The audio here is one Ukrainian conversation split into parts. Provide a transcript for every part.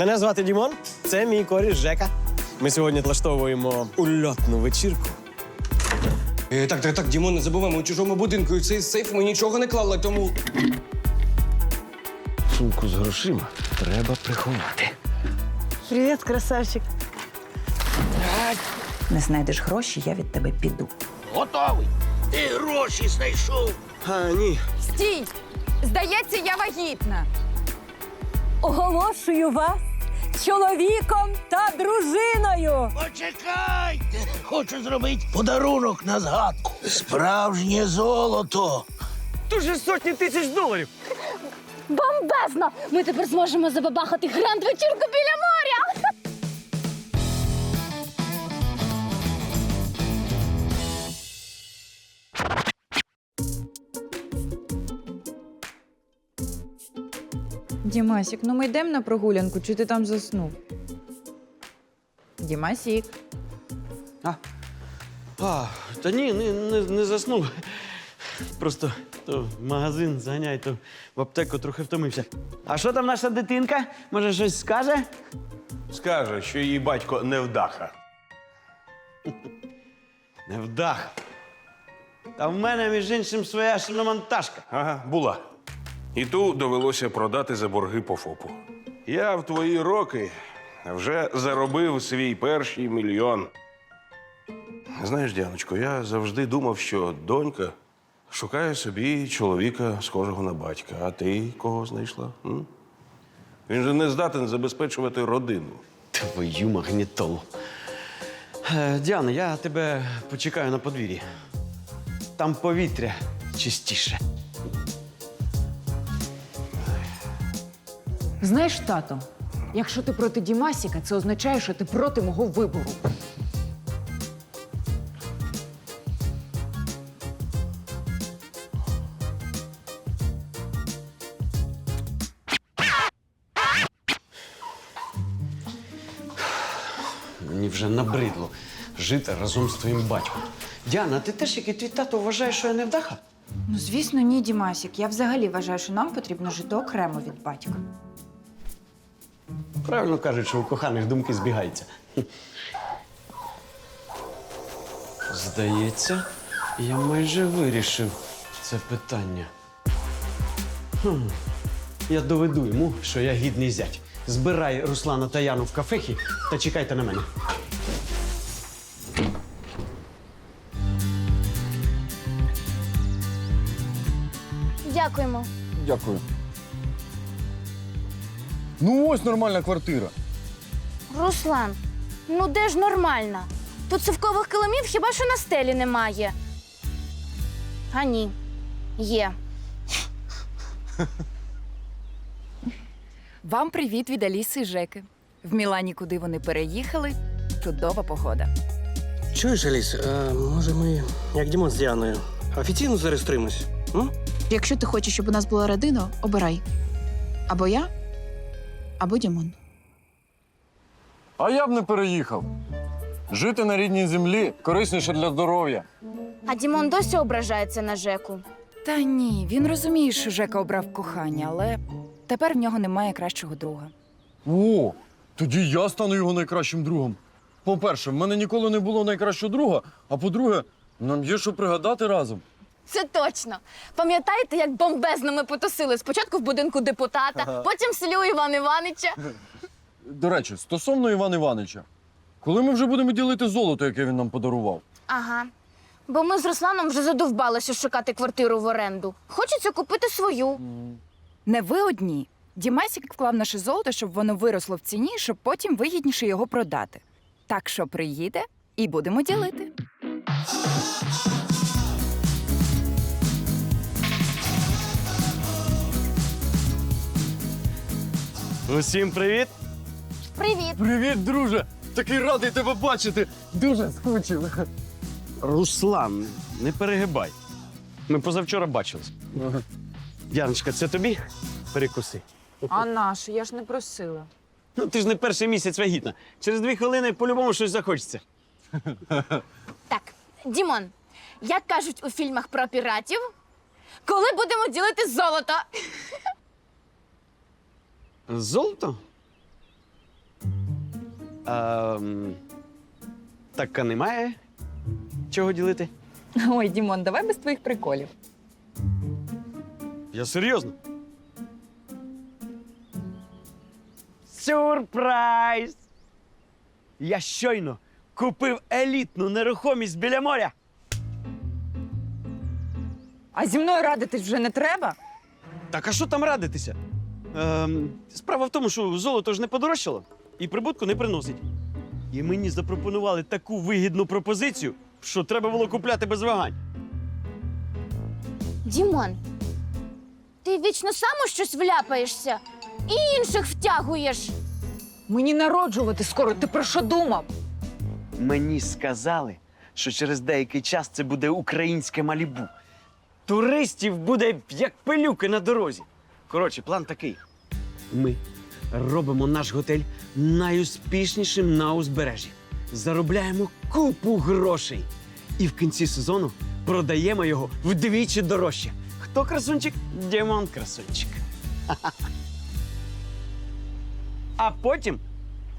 Мене звати Дімон, це мій коріш Жека. Ми сьогодні влаштовуємо ульотну вечірку. Е, так, так, так, Дімон, не забуваємо у чужому будинку. І цей сейф ми нічого не клали, тому. Сумку з грошима треба приховати. Привіт, красавчик. Не знайдеш гроші, я від тебе піду. Готовий. Ти гроші знайшов. А, ні. Стій! Здається, я вагітна. Оголошую вас чоловіком та дружиною. Почекайте. Хочу зробити подарунок на згадку. Справжнє золото. Дуже сотні тисяч доларів. Бомбезно! Ми тепер зможемо забабахати гранд вечірку біля моря. Дімасік, ну ми йдемо на прогулянку, чи ти там заснув? Дімасік. А, а та ні, не, не, не заснув. Просто то в магазин заганяй, то в аптеку трохи втомився. А що там наша дитинка? Може, щось скаже? Скаже, що її батько невдаха. Невдах. Та в мене, між іншим, своя шиномонтажка. Ага, була. І ту довелося продати за борги по ФОПу. Я в твої роки вже заробив свій перший мільйон. Знаєш, Діаночко, я завжди думав, що донька шукає собі чоловіка, схожого на батька. А ти кого знайшла? М? Він же не здатен забезпечувати родину. Твою магнітолу. Е, Діана, я тебе почекаю на подвір'ї. Там повітря чистіше. Знаєш, тато, якщо ти проти Дімасіка, це означає, що ти проти мого вибору. Мені вже набридло жити разом з твоїм батьком. Діана, ти теж, як і твій тато, вважаєш, що я невдаха? Ну, звісно, ні, Дімасік. Я взагалі вважаю, що нам потрібно жити окремо від батька. Правильно кажуть, що у коханих думки збігаються. Здається, я майже вирішив це питання. Хм. Я доведу йому, що я гідний зять. Збирай Руслана та Яну в кафехі та чекайте на мене. Дякуємо. Дякую. Ну, ось нормальна квартира. Руслан, ну де ж нормальна? Тут совкових килимів хіба що на стелі немає. А ні, є. Вам привіт від Аліси і Жеки. В Мілані, куди вони переїхали, чудова погода. Чуєш, Аліс, а може ми, як Дімон з Діаною, офіційно зареєструємось? М? Якщо ти хочеш, щоб у нас була родина, обирай. Або я, або Дімон. А я б не переїхав. Жити на рідній землі корисніше для здоров'я. А Дімон досі ображається на Жеку. Та ні, він розуміє, що Жека обрав кохання, але тепер в нього немає кращого друга. О, тоді я стану його найкращим другом. По-перше, в мене ніколи не було найкращого друга, а по-друге, нам є що пригадати разом. Це точно. Пам'ятаєте, як бомбезно ми потусили? Спочатку в будинку депутата, потім в селі у Івана Іванича. До речі, стосовно Івана Івановича, коли ми вже будемо ділити золото, яке він нам подарував? Ага. Бо ми з Русланом вже задовбалися шукати квартиру в оренду. Хочеться купити свою. Не ви одні. Дімасік вклав наше золото, щоб воно виросло в ціні, щоб потім вигідніше його продати. Так що приїде і будемо ділити. Усім привіт! Привіт! Привіт, друже! Такий радий тебе бачити! Дуже скучив. Руслан, не перегибай. Ми позавчора бачились. Яночка, це тобі? Перекуси. А наш, я ж не просила. Ну, ти ж не перший місяць вагітна. Через дві хвилини по-любому щось захочеться. Так, Дімон, як кажуть у фільмах про піратів, коли будемо ділити золото? Золото? Ем, так а немає чого ділити? Ой, Дімон, давай без твоїх приколів. Я серйозно. Сюрприз! Я щойно купив елітну нерухомість біля моря. А зі мною радитись вже не треба? Так а що там радитися? Ем, справа в тому, що золото ж не подорожчало і прибутку не приносить. І мені запропонували таку вигідну пропозицію, що треба було купляти без вагань. Дімон, ти вічно сам у щось вляпаєшся і інших втягуєш. Мені народжувати скоро. Ти про що думав? Мені сказали, що через деякий час це буде українське малібу. Туристів буде як пилюки на дорозі. Коротше, план такий: ми робимо наш готель найуспішнішим на узбережжі. Заробляємо купу грошей. І в кінці сезону продаємо його вдвічі дорожче. Хто красунчик? Дімон красунчик. А потім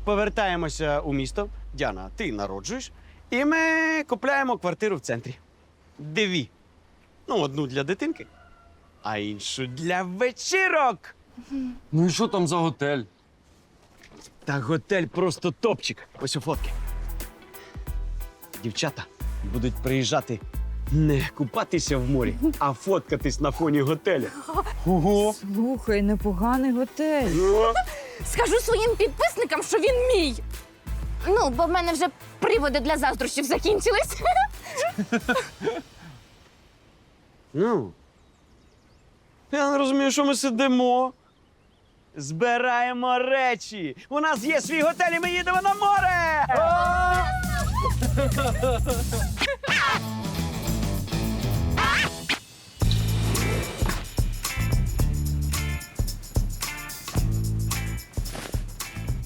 повертаємося у місто. Діана, ти народжуєш, і ми купляємо квартиру в центрі. Дві. Ну, одну для дитинки, а іншу для вечірок. Ну і що там за готель? Та готель просто топчик. Ось у фотки. Дівчата будуть приїжджати не купатися в морі, а фоткатись на фоні готеля. Ого! Слухай, непоганий готель. Скажу своїм підписникам, що він мій. Ну, бо в мене вже приводи для заздрощів закінчились. Ну. Я не розумію, що ми сидимо. Збираємо речі. У нас є свій готель, і ми їдемо на море.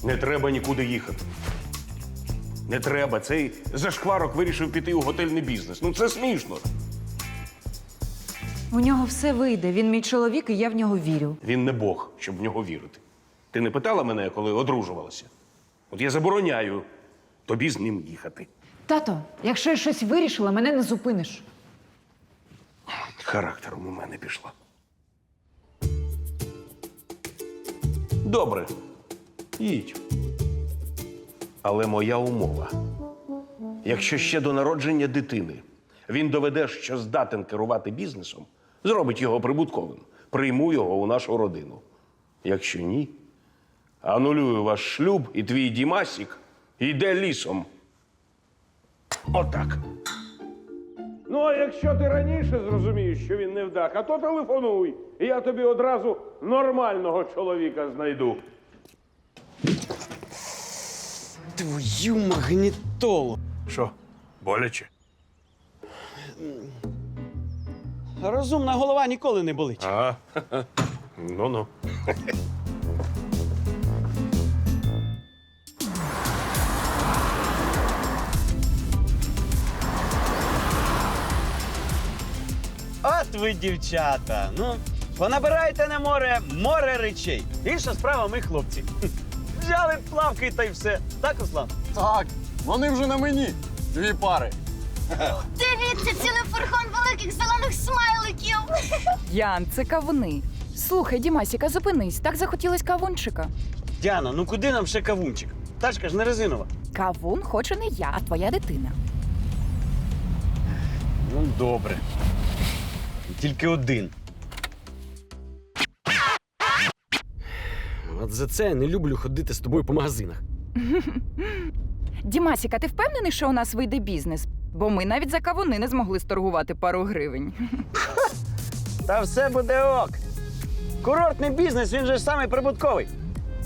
Не треба нікуди їхати. Не треба. Цей зашкварок вирішив піти у готельний бізнес. Ну це смішно. У нього все вийде. Він мій чоловік, і я в нього вірю. Він не Бог, щоб в нього вірити. Ти не питала мене, коли одружувалася? От я забороняю тобі з ним їхати. Тато, якщо я щось вирішила, мене не зупиниш. Характером у мене пішла. Добре. Їдь. Але моя умова. Якщо ще до народження дитини він доведе, що здатен керувати бізнесом, зробить його прибутковим, прийму його у нашу родину. Якщо ні, анулюю ваш шлюб і твій Дімасік йде лісом. Отак. Ну, а якщо ти раніше зрозумієш, що він не вдах, а то телефонуй, і я тобі одразу нормального чоловіка знайду. Твою магнітолу. Що, боляче? Розумна голова ніколи не болить. А, ну-ну. От ви, дівчата. Ну, понабирайте на море море речей. Інша справа ми хлопці. Взяли плавки та й все. Так, Руслан? Так, вони вже на мені. Дві пари. Дивіться, цілий фургон великих зелених смайликів. Ян, це кавуни. Слухай, Дімасіка, зупинись. Так захотілось кавунчика. Діана, ну куди нам ще кавунчик? Тачка ж не резинова. Кавун хоче не я, а твоя дитина. Ну, добре. Тільки один. От за це я не люблю ходити з тобою по магазинах. Дімасіка, ти впевнений, що у нас вийде бізнес? Бо ми навіть за кавуни не змогли сторгувати пару гривень. Та все буде ок. Курортний бізнес, він же ж самий прибутковий.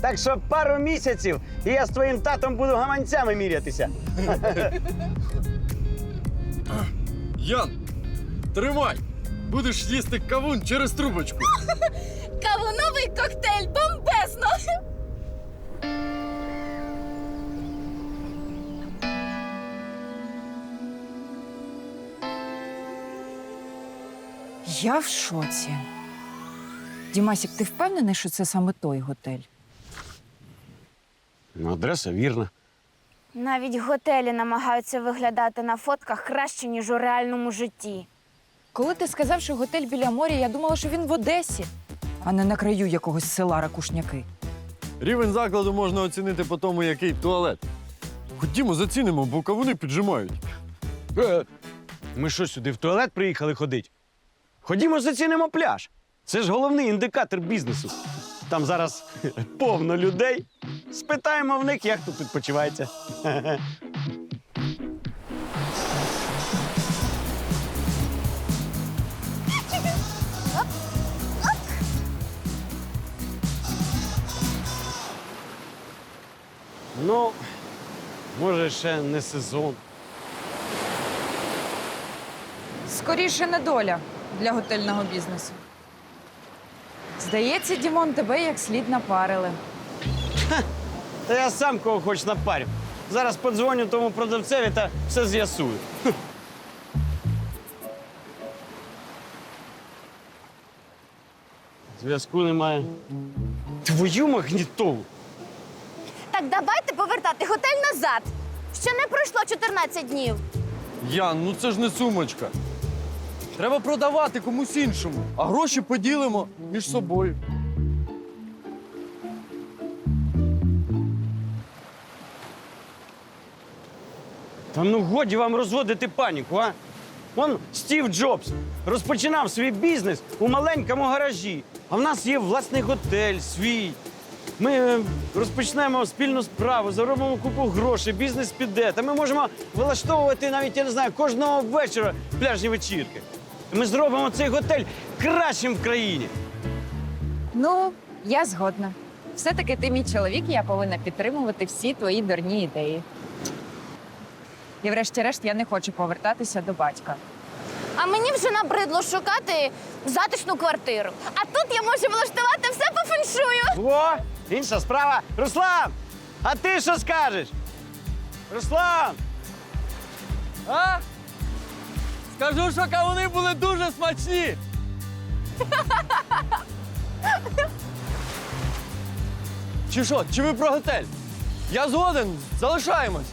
Так що пару місяців, і я з твоїм татом буду гаманцями мірятися. Ян, тримай! Будеш їсти кавун через трубочку. Я в шоці. Дімасік, ти впевнений, що це саме той готель? Ну, адреса вірна. Навіть готелі намагаються виглядати на фотках краще, ніж у реальному житті. Коли ти сказав, що готель біля моря, я думала, що він в Одесі, а не на краю якогось села Ракушняки. Рівень закладу можна оцінити по тому, який туалет. Ходімо, зацінимо, бо кавуни піджимають. Е, Ми що сюди в туалет приїхали ходити? Ходімо, зацінимо пляж. Це ж головний індикатор бізнесу. Там зараз повно людей. Спитаємо в них, як тут відпочивається. Ну, може, ще не сезон. Скоріше не доля для готельного бізнесу. Здається, Дімон, тебе як слід напарили. Та я сам кого хоч напарю. Зараз подзвоню тому продавцеві та все з'ясую. Хм. Зв'язку немає. Твою магнітолу. Так давайте повертати готель назад. Ще не пройшло 14 днів. Ян, ну це ж не сумочка. Треба продавати комусь іншому, а гроші поділимо між собою. Та ну годі вам розводити паніку, а? Вон Стів Джобс розпочинав свій бізнес у маленькому гаражі. А в нас є власний готель, свій. Ми е, розпочнемо спільну справу, заробимо купу грошей, бізнес піде. Та ми можемо влаштовувати навіть, я не знаю, кожного вечора пляжні вечірки. Ми зробимо цей готель кращим в країні. Ну, я згодна. Все-таки ти мій чоловік, і я повинна підтримувати всі твої дурні ідеї. І врешті-решт я не хочу повертатися до батька. А мені вже набридло шукати затишну квартиру. А тут я можу влаштувати все по феншую. О, інша справа. Руслан! А ти що скажеш? Руслан! А? Скажу, що кавуни були дуже смачні. Чи що? Чи ви про готель? Я згоден, залишаємось.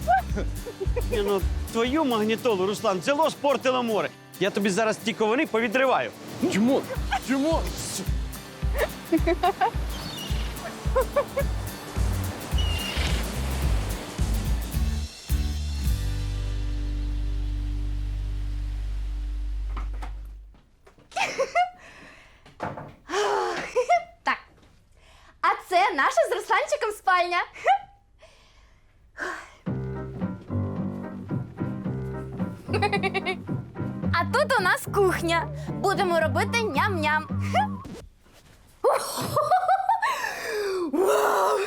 Ні, ну, твою магнітолу, Руслан, це спортило море. Я тобі зараз ті ковани повідриваю. Чому? Чому? Спальня. А тут у нас кухня. Будемо робити ням-ням. Вау!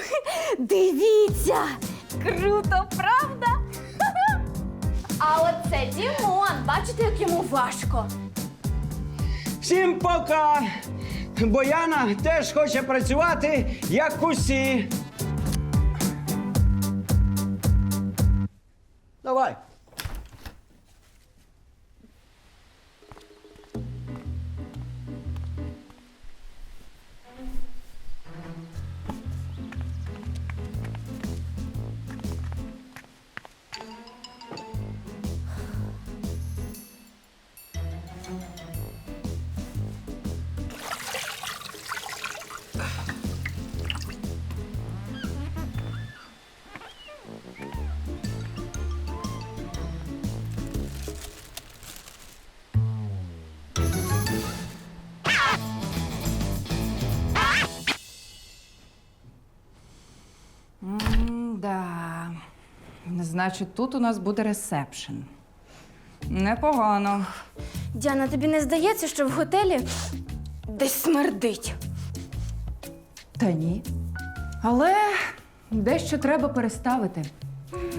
Дивіться! Круто, правда? А оце Дімон. Бачите, як йому важко. Всім пока! Бо Яна теж хоче працювати, як усі. Давай. Значить, тут у нас буде ресепшн. Непогано. Діана, тобі не здається, що в готелі десь смердить? Та ні. Але дещо треба переставити.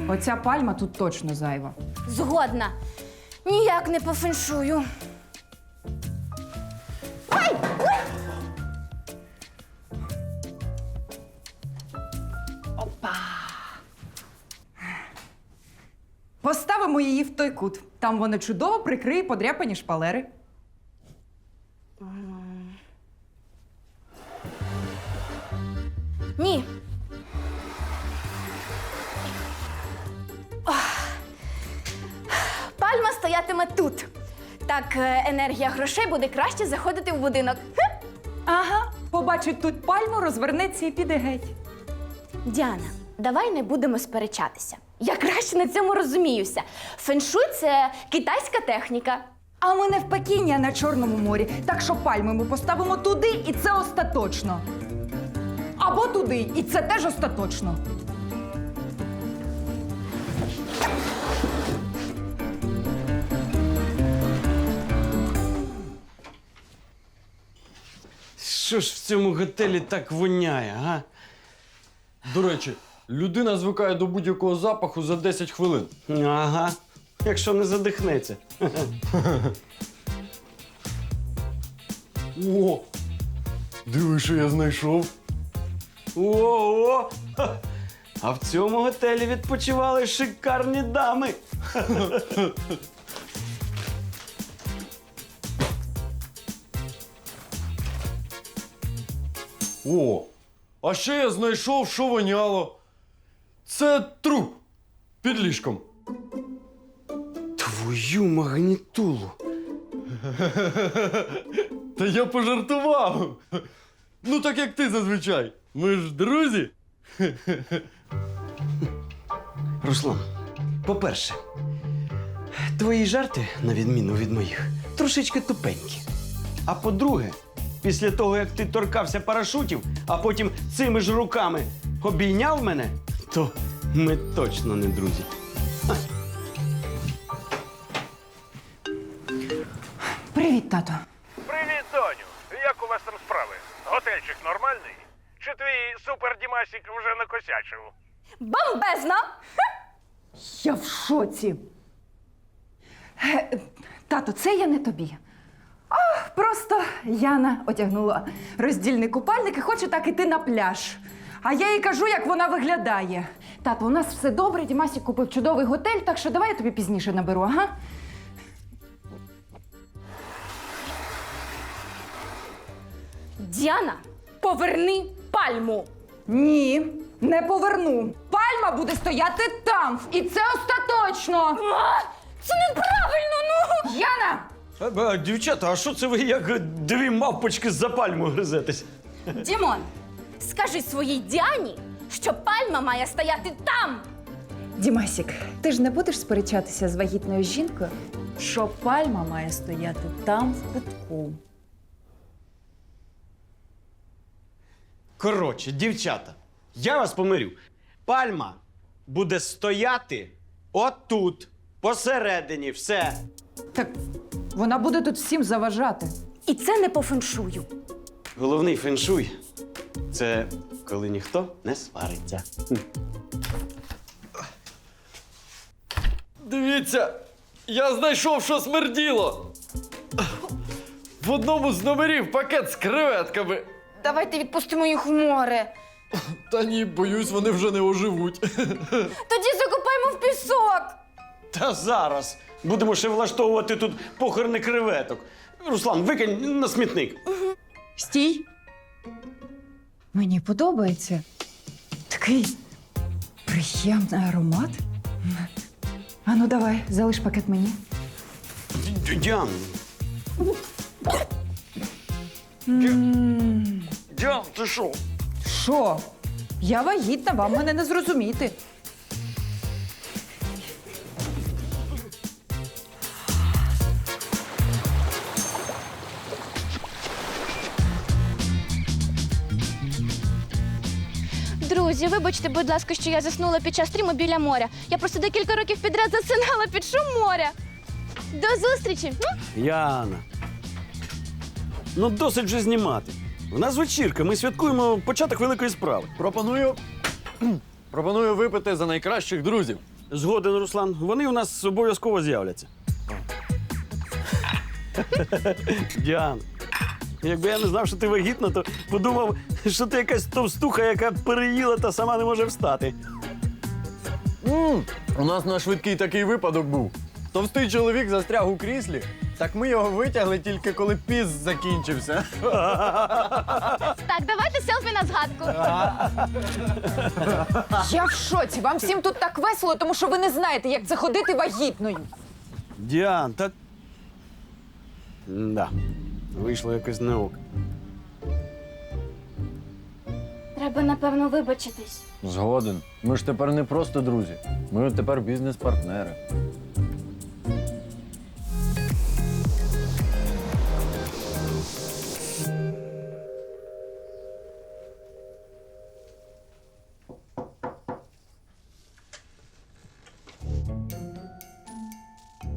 Оця пальма тут точно зайва. Згодна. Ніяк не по феншую. поставимо її в той кут. Там вона чудово прикриє подряпані шпалери. Ні. Пальма стоятиме тут. Так е, енергія грошей буде краще заходити в будинок. Ага, побачить тут пальму, розвернеться і піде геть. Діана, давай не будемо сперечатися. Я краще на цьому розуміюся. Феншуй це китайська техніка. А ми не в Пекіні, а на Чорному морі. Так що пальми ми поставимо туди, і це остаточно. Або туди, і це теж остаточно. Що ж в цьому готелі так воняє, а? До речі, людина звикає до будь-якого запаху за 10 хвилин. Ага. Якщо не задихнеться. О! Диви, що я знайшов. О-о! Ха! А в цьому готелі відпочивали шикарні дами. О! А ще я знайшов, що воняло. Це труп під ліжком. Твою магнітулу. Та я пожартував. Ну, так як ти зазвичай. Ми ж друзі. Руслан, по-перше, твої жарти, на відміну від моїх, трошечки тупенькі. А по-друге, після того, як ти торкався парашутів, а потім цими ж руками обійняв мене, то ми точно не друзі. Привіт, тато. Привіт, доню. Як у вас там справи? Готельчик нормальний? Чи твій супер Дімасік вже накосячив? Бомбезно! Я в шоці. Е, Тато, це я не тобі. А, просто Яна одягнула роздільний купальник і хоче так іти на пляж. А я їй кажу, як вона виглядає. Тато, у нас все добре, Дімасік купив чудовий готель, так що давай я тобі пізніше наберу, ага? Діана, поверни пальму. Ні, не поверну. Пальма буде стояти там, і це остаточно. А, це неправильно, ну! Яна! Дівчата, а що це ви як дві мавпочки за пальму гризетесь? Дімон, скажи своїй Діані, що пальма має стояти там. Дімасік, ти ж не будеш сперечатися з вагітною жінкою, що пальма має стояти там в кутку. Коротше, дівчата, я вас помирю. Пальма буде стояти отут, посередині, все. Так вона буде тут всім заважати. І це не по феншую. Головний феншуй це коли ніхто не свариться. Дивіться, я знайшов, що смерділо. В одному з номерів пакет з креветками. Давайте відпустимо їх в море. Та ні, боюсь, вони вже не оживуть. Тоді закопаємо в пісок. Та зараз будемо ще влаштовувати тут похорони креветок. Руслан, викинь на смітник. Стій. Мені подобається. Такий приємний аромат. Ану, давай, залиш пакет мені. Дям. Дям, ти що? Що? Я вагітна, вам мене не зрозуміти. Друзі, вибачте, будь ласка, що я заснула під час стріму біля моря. Я просто декілька років підряд засинала під шум моря. До зустрічі! Яна. Ну, досить вже знімати. У нас вечірка, ми святкуємо початок великої справи. Пропоную. Пропоную випити за найкращих друзів. Згоден, Руслан, вони у нас обов'язково з'являться. Діана, якби я не знав, що ти вагітна, то подумав, що ти якась товстуха, яка переїла та сама не може встати. м у нас на швидкий такий випадок був. Товстий чоловік застряг у кріслі, так ми його витягли тільки коли піс закінчився. Так, давайте селфі на згадку. Я в шоці. Вам всім тут так весело, тому що ви не знаєте, як це ходити вагітною. Діан, та. Да. Вийшло якось ок. Треба, напевно, вибачитись. Згоден. Ми ж тепер не просто друзі. Ми тепер бізнес-партнери.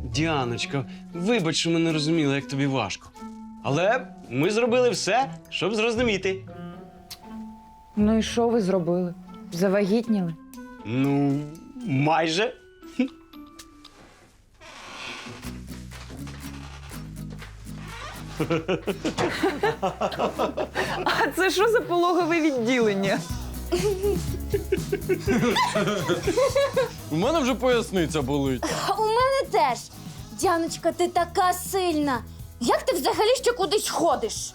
Діаночко, вибач, що ми не розуміли, як тобі важко. Але ми зробили все, щоб зрозуміти. Ну і що ви зробили? Завагітніли? Ну, майже. А це що за пологове відділення? У мене вже поясниця болить. У мене теж. Діаночка, ти така сильна. Як ти взагалі ще кудись ходиш?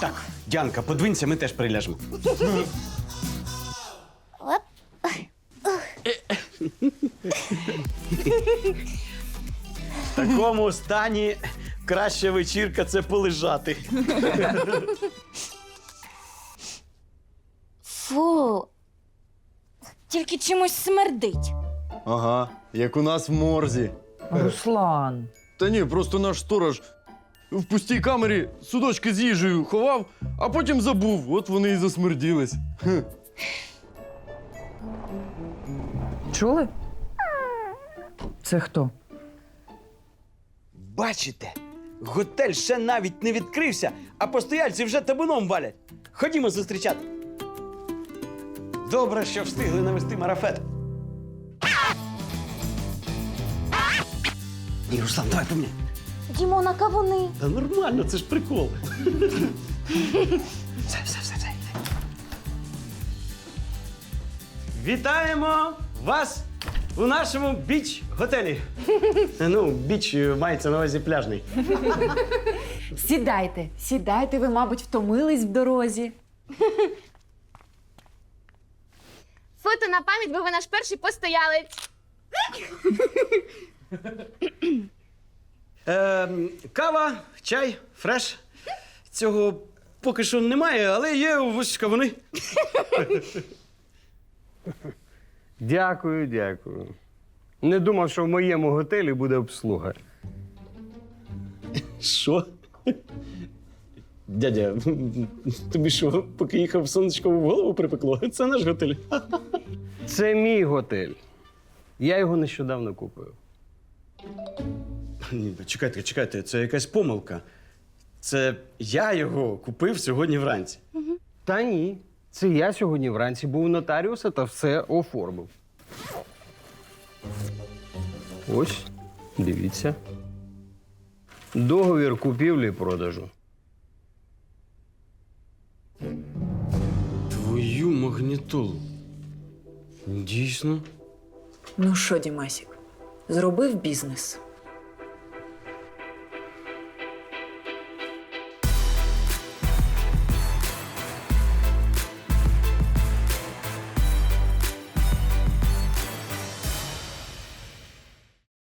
Так, Діанка, подвинься, ми теж приляжемо. Оп. В такому стані краща вечірка це полежати. Фу. Тільки чимось смердить. Ага, як у нас в морзі. Руслан. Та ні, просто наш сторож в пустій камері судочки з їжею ховав, а потім забув. От вони і засмерділись. Хе. Чули? Це хто? Бачите, готель ще навіть не відкрився, а постояльці вже табуном валять. Ходімо зустрічати. Добре, що встигли навести марафет. Ні, Руслан, давай по мені. Дімона, кавуни. Та нормально, це ж прикол. все, все, все, все. Вітаємо вас у нашому біч-готелі. ну, біч е, мається на увазі пляжний. Сідайте, сідайте, ви, мабуть, втомились в дорозі. Фото на пам'ять, бо ви наш перший постоялець. Е, кава, чай, фреш. Цього поки що немає, але є ось кавуни. Дякую, дякую. Не думав, що в моєму готелі буде обслуга. Що? Дядя, тобі що, поки їхав сонечко в голову припекло? Це наш готель. Це мій готель. Я його нещодавно купив. Ні, чекайте, чекайте, це якась помилка. Це я його купив сьогодні вранці. Та ні. Це я сьогодні вранці був у нотаріуса та все оформив. Ось, дивіться. Договір купівлі і продажу. Твою магнітолу. Дійсно. Ну що, Дімасік, зробив бізнес?